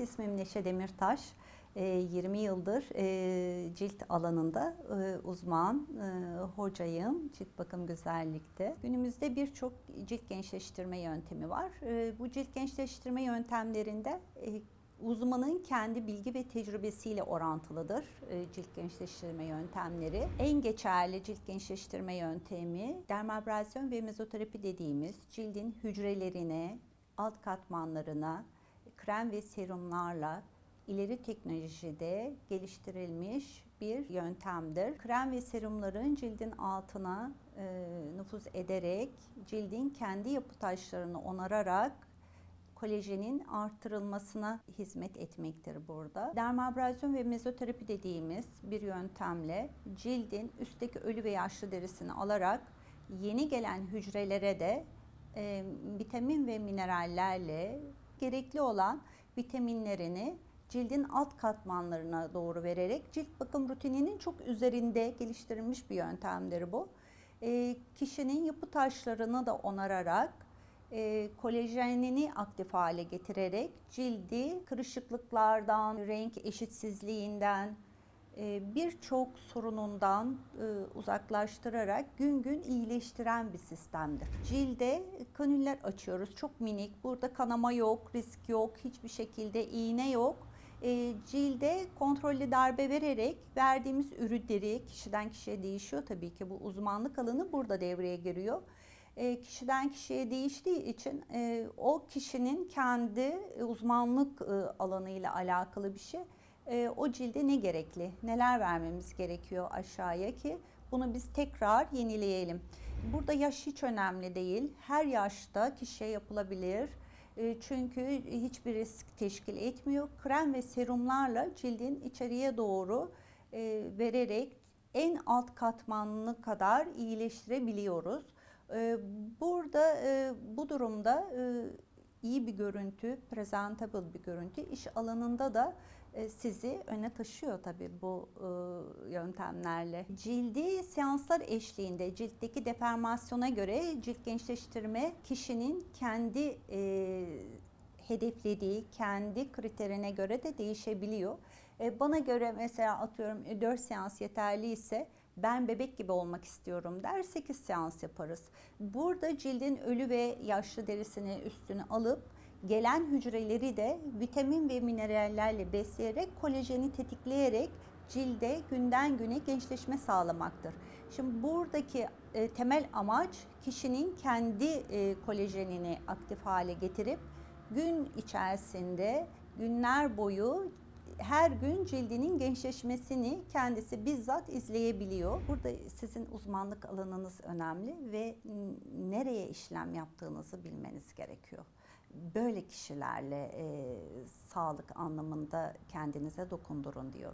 Evet, ismim Neşe Demirtaş. Ee, 20 yıldır e, cilt alanında e, uzman, e, hocayım. Cilt bakım güzellikte. Günümüzde birçok cilt gençleştirme yöntemi var. Bu cilt gençleştirme yöntemlerinde uzmanın kendi bilgi ve tecrübesiyle orantılıdır cilt gençleştirme yöntemleri. En geçerli cilt gençleştirme yöntemi dermabrasyon ve mezoterapi dediğimiz cildin hücrelerine, alt katmanlarına krem ve serumlarla ileri teknolojide geliştirilmiş bir yöntemdir. Krem ve serumların cildin altına e, nüfuz ederek cildin kendi yapı taşlarını onararak kolajenin artırılmasına hizmet etmektir burada. Dermabrasyon ve mezoterapi dediğimiz bir yöntemle cildin üstteki ölü ve yaşlı derisini alarak yeni gelen hücrelere de e, vitamin ve minerallerle gerekli olan vitaminlerini cildin alt katmanlarına doğru vererek cilt bakım rutininin çok üzerinde geliştirilmiş bir yöntemdir bu. E, kişinin yapı taşlarını da onararak e, kolajenini aktif hale getirerek cildi kırışıklıklardan, renk eşitsizliğinden, birçok sorunundan e, uzaklaştırarak gün gün iyileştiren bir sistemdir. Cilde kanüller açıyoruz. Çok minik. Burada kanama yok, risk yok, hiçbir şekilde iğne yok. E, Cilde kontrollü darbe vererek verdiğimiz ürünleri kişiden kişiye değişiyor tabii ki bu uzmanlık alanı burada devreye giriyor. E, kişiden kişiye değiştiği için e, o kişinin kendi e, uzmanlık e, alanıyla alakalı bir şey. E, o cilde ne gerekli, neler vermemiz gerekiyor aşağıya ki bunu biz tekrar yenileyelim. Burada yaş hiç önemli değil. Her yaşta kişiye yapılabilir. E, Çünkü hiçbir risk teşkil etmiyor. Krem ve serumlarla cildin içeriye doğru e, vererek en alt katmanını kadar iyileştirebiliyoruz. E, Burada e, bu durumda e, iyi bir görüntü, presentable bir görüntü iş alanında da sizi öne taşıyor tabii bu e, yöntemlerle. Cildi seanslar eşliğinde ciltteki deformasyona göre cilt gençleştirme kişinin kendi e, hedeflediği, kendi kriterine göre de değişebiliyor. E, Bana göre mesela atıyorum 4 seans yeterli ise ben bebek gibi olmak istiyorum der 8 seans yaparız. Burada cildin ölü ve yaşlı derisini üstüne alıp gelen hücreleri de vitamin ve minerallerle besleyerek kolajeni tetikleyerek cilde günden güne gençleşme sağlamaktır. Şimdi buradaki e, temel amaç kişinin kendi e, kolajenini aktif hale getirip gün içerisinde günler boyu her gün cildinin gençleşmesini kendisi bizzat izleyebiliyor. Burada sizin uzmanlık alanınız önemli ve nereye işlem yaptığınızı bilmeniz gerekiyor. Böyle kişilerle e, sağlık anlamında kendinize dokundurun diyor.